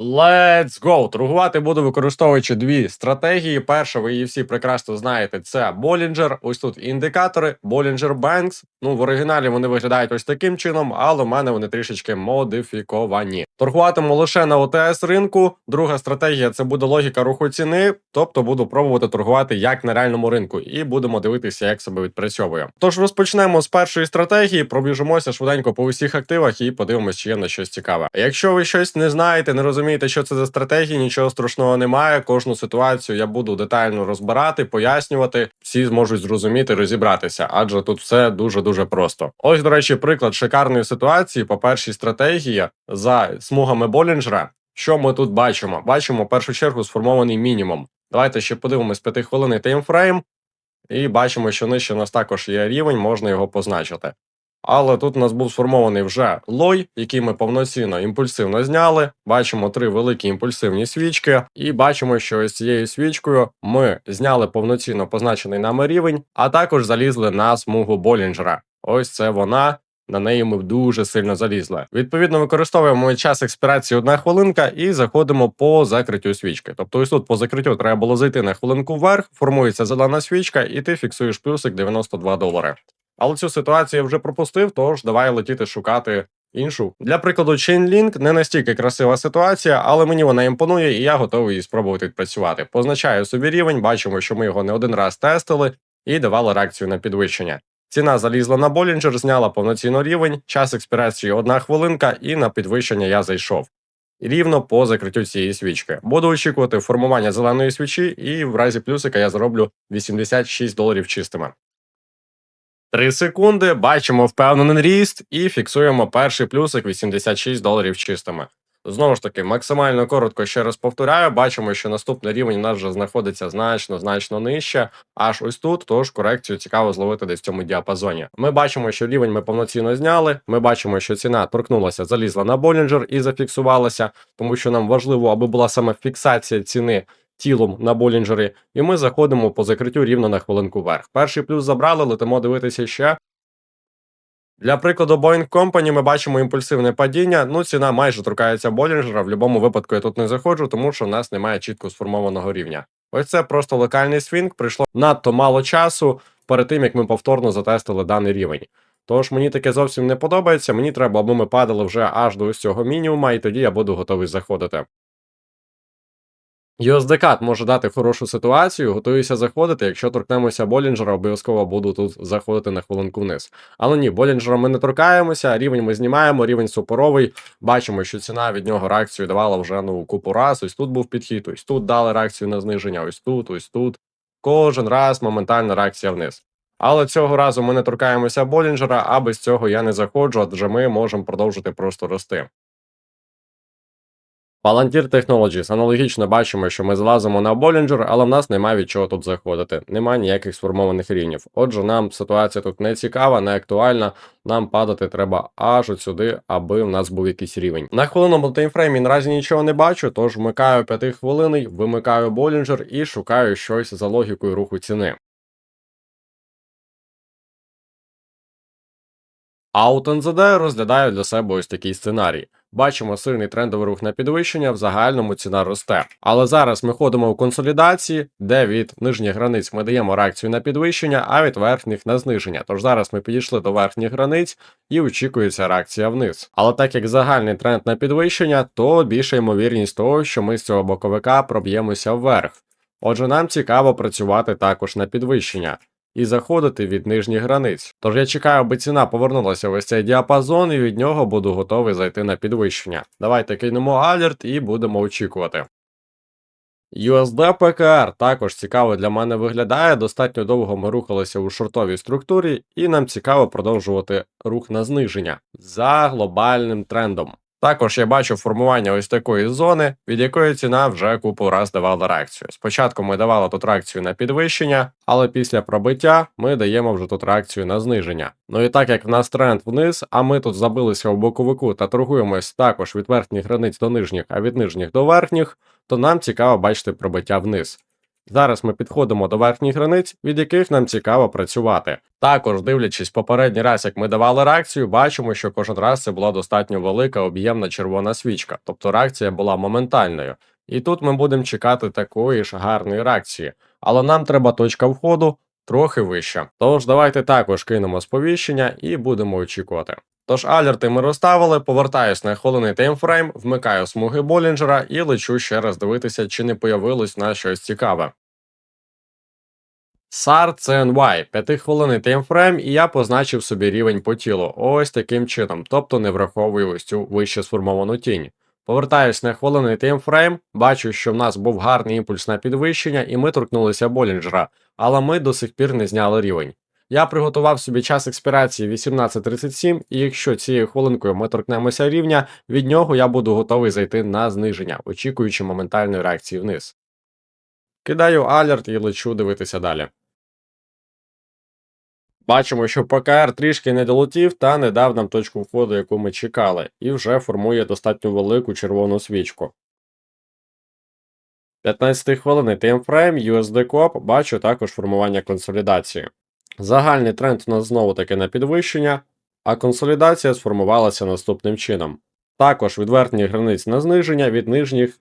Let's go! Торгувати буду використовуючи дві стратегії. Перша, ви її всі прекрасно знаєте, це Bollinger. Ось тут індикатори, Bollinger Banks. Ну, в оригіналі вони виглядають ось таким чином, але в мене вони трішечки модифіковані. Торгуватиму лише на ОТС ринку. Друга стратегія це буде логіка руху ціни, тобто буду пробувати торгувати як на реальному ринку, і будемо дивитися, як себе відпрацьовує. Тож розпочнемо з першої стратегії, пробіжимося швиденько по усіх активах і подивимося, чи є на щось цікаве. Якщо ви щось не знаєте, не розумієте, що це за стратегії, нічого страшного немає. Кожну ситуацію я буду детально розбирати, пояснювати. Всі зможуть зрозуміти, розібратися, адже тут все дуже дуже просто. Ось, до речі, приклад шикарної ситуації по першій стратегії за смугами Болінджера. Що ми тут бачимо? Бачимо в першу чергу сформований мінімум. Давайте ще подивимось 5 хвилинний таймфрейм. І бачимо, що нижче у нас також є рівень, можна його позначити. Але тут у нас був сформований вже лой, який ми повноцінно імпульсивно зняли. Бачимо три великі імпульсивні свічки, і бачимо, що ось цією свічкою ми зняли повноцінно позначений нами рівень, а також залізли на смугу Болінджера. Ось це вона. На неї ми дуже сильно залізли. Відповідно, використовуємо час експірації одна хвилинка і заходимо по закриттю свічки. Тобто, ось тут по закриттю треба було зайти на хвилинку вверх, формується зелена свічка, і ти фіксуєш плюсик 92 долари. Але цю ситуацію я вже пропустив, тож давай летіти шукати іншу. Для прикладу, Chainlink не настільки красива ситуація, але мені вона імпонує, і я готовий її спробувати відпрацювати. Позначаю собі рівень, бачимо, що ми його не один раз тестили і давали реакцію на підвищення. Ціна залізла на Болінджер, зняла повноцінно рівень, час експірації одна хвилинка, і на підвищення я зайшов. Рівно по закриттю цієї свічки. Буду очікувати формування зеленої свічі, і в разі плюсика я зароблю 86 доларів чистими. 3 секунди, бачимо впевнений ріст і фіксуємо перший плюсик 86 доларів чистими. Знову ж таки, максимально коротко ще раз повторяю, бачимо, що наступний рівень у нас вже знаходиться значно значно нижче, аж ось тут, тож корекцію цікаво зловити десь в цьому діапазоні. Ми бачимо, що рівень ми повноцінно зняли. Ми бачимо, що ціна торкнулася, залізла на Болінджер і зафіксувалася, тому що нам важливо, аби була саме фіксація ціни тілом на Болінджері, і ми заходимо по закриттю рівно на хвилинку вверх. Перший плюс забрали, летимо дивитися ще. Для прикладу, Boeing Company ми бачимо імпульсивне падіння. Ну, ціна майже торкається Болінджера. В будь-якому випадку я тут не заходжу, тому що в нас немає чітко сформованого рівня. Ось це просто локальний свінг. Прийшло надто мало часу перед тим, як ми повторно затестили даний рівень. Тож мені таке зовсім не подобається. Мені треба, аби ми падали вже аж до ось цього мінімума, і тоді я буду готовий заходити. USDCAT може дати хорошу ситуацію, готуюся заходити. Якщо торкнемося Болінджера, обов'язково буду тут заходити на хвилинку вниз. Але ні, Болінджера ми не торкаємося, рівень ми знімаємо, рівень супоровий. Бачимо, що ціна від нього реакцію давала вже ну купу раз. Ось тут був підхід, ось тут дали реакцію на зниження, ось тут, ось тут. Кожен раз моментальна реакція вниз. Але цього разу ми не торкаємося Болінджера, а без цього я не заходжу, адже ми можемо продовжити просто рости. Palantir Technologies. Аналогічно бачимо, що ми залазимо на Bollinger, але в нас немає від чого тут заходити. Немає ніяких сформованих рівнів. Отже, нам ситуація тут не цікава, не актуальна. Нам падати треба аж от сюди, аби в нас був якийсь рівень. На хвилинному таймфреймі наразі нічого не бачу, тож вмикаю 5 хвилинний, вимикаю Bollinger і шукаю щось за логікою руху ціни. OutNZD розглядаю для себе ось такий сценарій. Бачимо сильний трендовий рух на підвищення, в загальному ціна росте. Але зараз ми ходимо у консолідації, де від нижніх границь ми даємо реакцію на підвищення, а від верхніх на зниження. Тож зараз ми підійшли до верхніх границь і очікується реакція вниз. Але так як загальний тренд на підвищення, то більша ймовірність того, що ми з цього боковика проб'ємося вверх. Отже, нам цікаво працювати також на підвищення і заходити від нижніх границь. Тож я чекаю, аби ціна повернулася в ось цей діапазон, і від нього буду готовий зайти на підвищення. Давайте кинемо алерт і будемо очікувати. USD PKR також цікаво для мене виглядає. Достатньо довго ми рухалися у шортовій структурі, і нам цікаво продовжувати рух на зниження за глобальним трендом. Також я бачу формування ось такої зони, від якої ціна вже купу раз давала реакцію. Спочатку ми давали тут реакцію на підвищення, але після пробиття ми даємо вже тут реакцію на зниження. Ну і так як в нас тренд вниз, а ми тут забилися у боковику та торгуємось також від верхніх границь до нижніх, а від нижніх до верхніх, то нам цікаво бачити пробиття вниз. Зараз ми підходимо до верхніх границь, від яких нам цікаво працювати. Також, дивлячись попередній раз, як ми давали реакцію, бачимо, що кожен раз це була достатньо велика об'ємна червона свічка, тобто реакція була моментальною. І тут ми будемо чекати такої ж гарної реакції, але нам треба точка входу трохи вища. Тож давайте також кинемо сповіщення і будемо очікувати. Тож алерти ми розставили, повертаюсь на хвилинний таймфрейм, вмикаю смуги Болінджера і лечу ще раз дивитися, чи не появилось на щось цікаве. SAR CNY, 5 хвилинний таймфрейм, і я позначив собі рівень по тілу. Ось таким чином, тобто не враховую ось цю вище сформовану тінь. Повертаюсь на хвилинний таймфрейм, бачу, що в нас був гарний імпульс на підвищення, і ми торкнулися Болінджера, але ми до сих пір не зняли рівень. Я приготував собі час експірації 18.37, і якщо цією хвилинкою ми торкнемося рівня, від нього я буду готовий зайти на зниження, очікуючи моментальної реакції вниз. Кидаю алерт і лечу дивитися далі. Бачимо, що ПКР трішки не долетів та не дав нам точку входу, яку ми чекали, і вже формує достатньо велику червону свічку. 15 хвилини таймфрейм, USD Coop, бачу також формування консолідації. Загальний тренд у нас знову таки на підвищення, а консолідація сформувалася наступним чином. Також від верхніх границь на зниження, від нижніх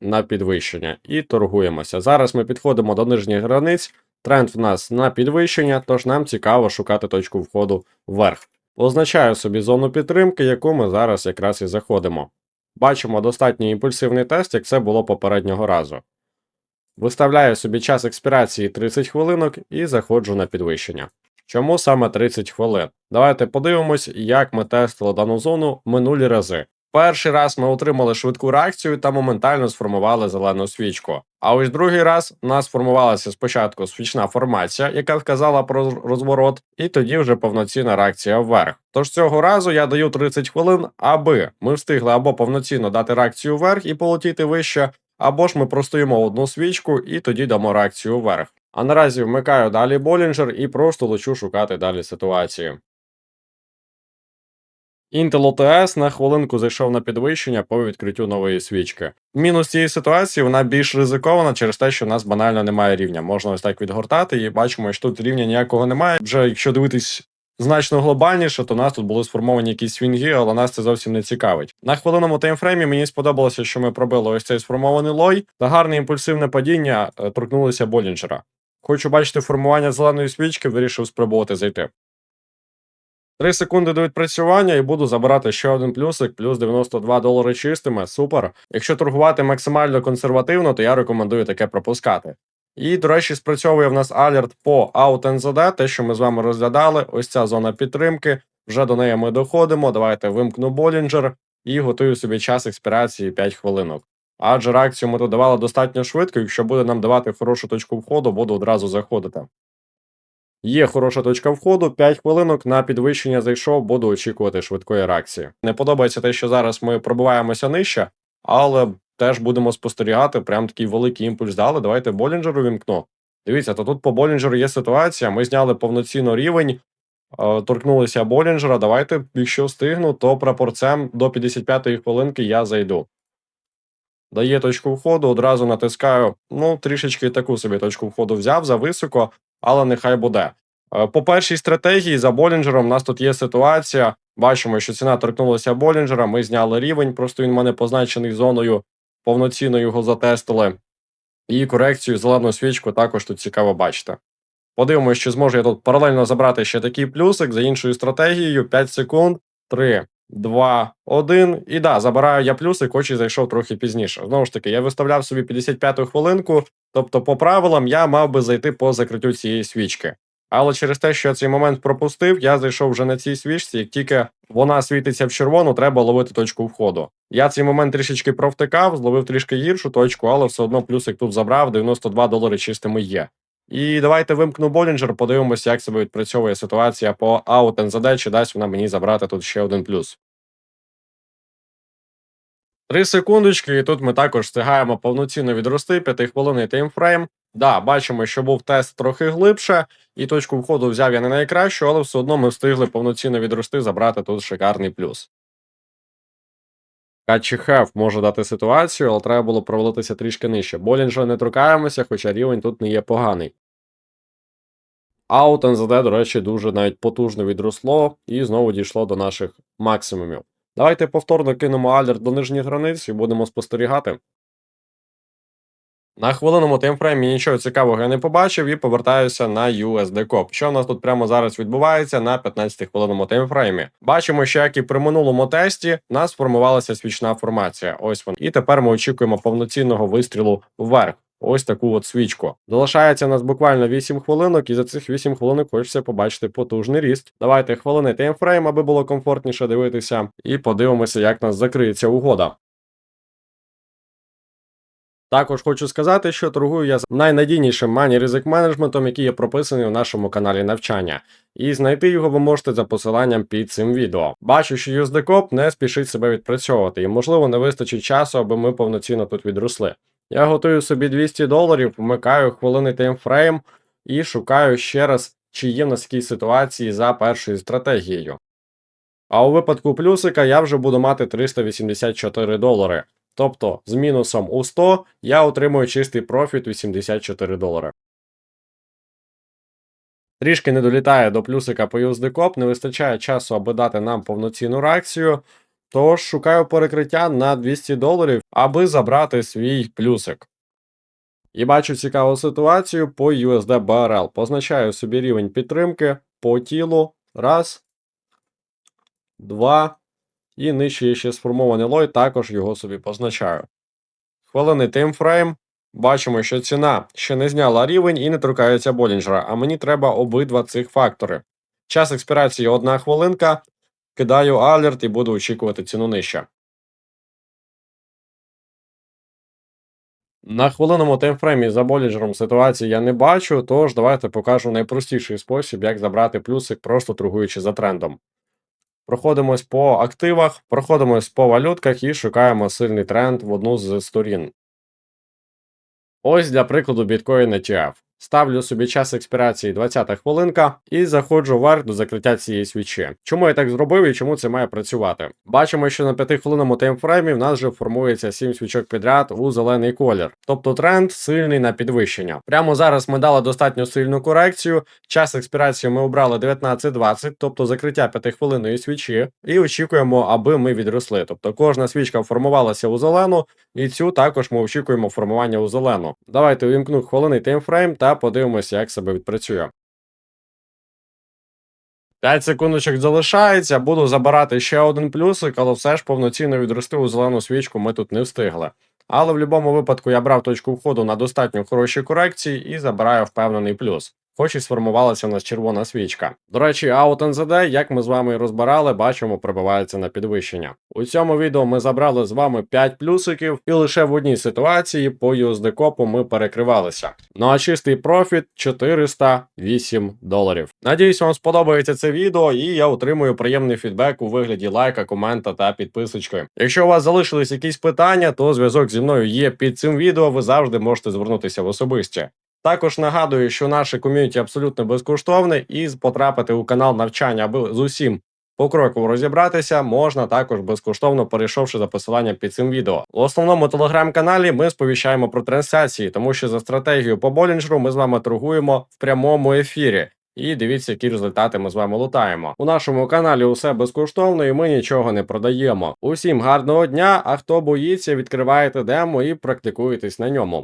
на підвищення. І торгуємося. Зараз ми підходимо до нижніх границь. Тренд в нас на підвищення, тож нам цікаво шукати точку входу вверх. Позначаю собі зону підтримки, яку ми зараз якраз і заходимо. Бачимо достатньо імпульсивний тест, як це було попереднього разу. Виставляю собі час експірації 30 хвилинок і заходжу на підвищення. Чому саме 30 хвилин? Давайте подивимось, як ми тестили дану зону минулі рази. Перший раз ми отримали швидку реакцію та моментально сформували зелену свічку. А ось другий раз у нас формувалася спочатку свічна формація, яка вказала про розворот, і тоді вже повноцінна реакція вверх. Тож цього разу я даю 30 хвилин, аби ми встигли або повноцінно дати реакцію вверх і полетіти вище, або ж ми простоїмо одну свічку і тоді дамо реакцію вверх. А наразі вмикаю далі Болінджер і просто лечу шукати далі ситуації. Intel OTS на хвилинку зайшов на підвищення по відкриттю нової свічки. Мінус цієї ситуації вона більш ризикована через те, що в нас банально немає рівня. Можна ось так відгортати і бачимо, що тут рівня ніякого немає. Вже якщо дивитись значно глобальніше, то нас тут були сформовані якісь свінги, але нас це зовсім не цікавить. На хвилинному таймфреймі мені сподобалося, що ми пробили ось цей сформований лой та гарне імпульсивне падіння е, торкнулося Болінджера. Хочу бачити формування зеленої свічки, вирішив спробувати зайти. 3 секунди до відпрацювання і буду забирати ще один плюсик, плюс 92 долари чистими. Супер. Якщо торгувати максимально консервативно, то я рекомендую таке пропускати. І, до речі, спрацьовує в нас алерт по OutNZD, те, що ми з вами розглядали. Ось ця зона підтримки. Вже до неї ми доходимо. Давайте вимкну Болінджер і готую собі час експірації 5 хвилинок. Адже реакцію ми тут давали достатньо швидко, якщо буде нам давати хорошу точку входу, буду одразу заходити. Є хороша точка входу, 5 хвилинок на підвищення зайшов, буду очікувати швидкої реакції. Не подобається те, що зараз ми пробиваємося нижче, але теж будемо спостерігати. Прям такий великий імпульс дали. Давайте Болінджеру вімкну. Дивіться, то тут по Болінджеру є ситуація. Ми зняли повноцінно рівень, е, торкнулися Болінджера. Давайте, якщо встигну, то прапорцем до 55-ї хвилинки я зайду. Дає точку входу, одразу натискаю. Ну, трішечки таку собі точку входу взяв за високо, але нехай буде. Е, По першій стратегії за Болінджером у нас тут є ситуація. Бачимо, що ціна торкнулася Болінджера. Ми зняли рівень, просто він в мене позначений зоною, повноцінно його затестили. І корекцію зелену свічку також тут цікаво бачити. Подивимось, чи зможу я тут паралельно забрати ще такий плюсик за іншою стратегією. 5 секунд, 3, 2, 1. І да, забираю я плюсик, хоч і зайшов трохи пізніше. Знову ж таки, я виставляв собі 55-ту хвилинку, тобто, по правилам, я мав би зайти по закриттю цієї свічки. Але через те, що я цей момент пропустив, я зайшов вже на цій свічці. Як тільки вона світиться в червону, треба ловити точку входу. Я цей момент трішечки провтикав, зловив трішки гіршу точку, але все одно плюсик тут забрав. 92 долари чистими є. І давайте вимкну Болінджер, подивимося, як себе відпрацьовує ситуація по аут НЗД, чи дасть вона мені забрати тут ще один плюс. Три секундочки, і тут ми також встигаємо повноцінно відрости 5 хвилинний таймфрейм. Да, бачимо, що був тест трохи глибше, і точку входу взяв я не найкращу, але все одно ми встигли повноцінно відрости, забрати тут шикарний плюс. Качіхев може дати ситуацію, але треба було провалитися трішки нижче. Болінджа не торкаємося, хоча рівень тут не є поганий. Аут НЗД, до речі, дуже навіть потужно відросло і знову дійшло до наших максимумів. Давайте повторно кинемо алерт до нижніх границь і будемо спостерігати. На хвилинному таймфреймі нічого цікавого я не побачив і повертаюся на USD COP. Що в нас тут прямо зараз відбувається на 15 хвилинному таймфреймі? Бачимо, що як і при минулому тесті, в нас сформувалася свічна формація. Ось вона. І тепер ми очікуємо повноцінного вистрілу вверх. Ось таку от свічку. Залишається у нас буквально 8 хвилинок, і за цих 8 хвилинок хочеться побачити потужний ріст. Давайте хвилини таймфрейм, аби було комфортніше дивитися, і подивимося, як нас закриється угода. Також хочу сказати, що торгую я з найнадійнішим мані ризик менеджментом, який є прописаний у нашому каналі навчання. І знайти його ви можете за посиланням під цим відео. Бачу, що USDCOP не спішить себе відпрацьовувати, і можливо не вистачить часу, аби ми повноцінно тут відросли. Я готую собі 200 доларів, вмикаю хвилини таймфрейм і шукаю ще раз, чи є в нас якісь ситуації за першою стратегією. А у випадку плюсика я вже буду мати 384 долари. Тобто з мінусом у 100 я отримую чистий профіт 84 долари. Трішки не долітає до плюсика по USDCOP, не вистачає часу, аби дати нам повноцінну реакцію. Тож шукаю перекриття на 200 доларів, аби забрати свій плюсик. І бачу цікаву ситуацію по USD BRL. Позначаю собі рівень підтримки по тілу. Раз. Два. І нижче ще сформований лой, також його собі позначаю. Хвилини таймфрейм. Бачимо, що ціна ще не зняла рівень і не торкається Болінджера, а мені треба обидва цих фактори. Час експірації 1 хвилинка. Кидаю алерт і буду очікувати ціну нижче. На хвилинному таймфреймі за Болінджером ситуації я не бачу, тож давайте покажу найпростіший спосіб, як забрати плюсик, просто торгуючи за трендом. Проходимось по активах, проходимось по валютках і шукаємо сильний тренд в одну з сторін. Ось для прикладу біткоін ETF. Ставлю собі час експірації 20 хвилинка і заходжу вверх до закриття цієї свічі. Чому я так зробив і чому це має працювати? Бачимо, що на 5 хвилинному таймфреймі в нас вже формується 7 свічок підряд у зелений колір. Тобто тренд сильний на підвищення. Прямо зараз ми дали достатньо сильну корекцію. Час експірації ми обрали 19.20, тобто закриття 5 хвилинної свічі, і очікуємо, аби ми відросли. Тобто кожна свічка формувалася у зелену, і цю також ми очікуємо формування у зелену. Давайте увімкну хвилинний таймфрейм та подивимося, як себе відпрацює. 5 секундочок залишається, буду забирати ще один плюсик, але все ж повноцінно відрости у зелену свічку ми тут не встигли. Але в будь-якому випадку я брав точку входу на достатньо хороші корекції і забираю впевнений плюс. Хоч і сформувалася у нас червона свічка. До речі, НЗД, як ми з вами і розбирали, бачимо, прибивається на підвищення. У цьому відео ми забрали з вами 5 плюсиків, і лише в одній ситуації по USD копу ми перекривалися. Ну а чистий профіт 408 доларів. Надіюсь, вам сподобається це відео, і я отримую приємний фідбек у вигляді лайка, комента та підписочки. Якщо у вас залишились якісь питання, то зв'язок зі мною є під цим відео. Ви завжди можете звернутися в особисті. Також нагадую, що наше ком'юніті абсолютно безкоштовне, і потрапити у канал навчання, аби з усім покроково розібратися, можна також безкоштовно перейшовши за посиланням під цим відео. В основному телеграм-каналі ми сповіщаємо про трансляції, тому що за стратегією по Болінджеру ми з вами торгуємо в прямому ефірі. І дивіться, які результати ми з вами лутаємо. У нашому каналі усе безкоштовно і ми нічого не продаємо. Усім гарного дня! А хто боїться, відкриваєте демо і практикуєтесь на ньому.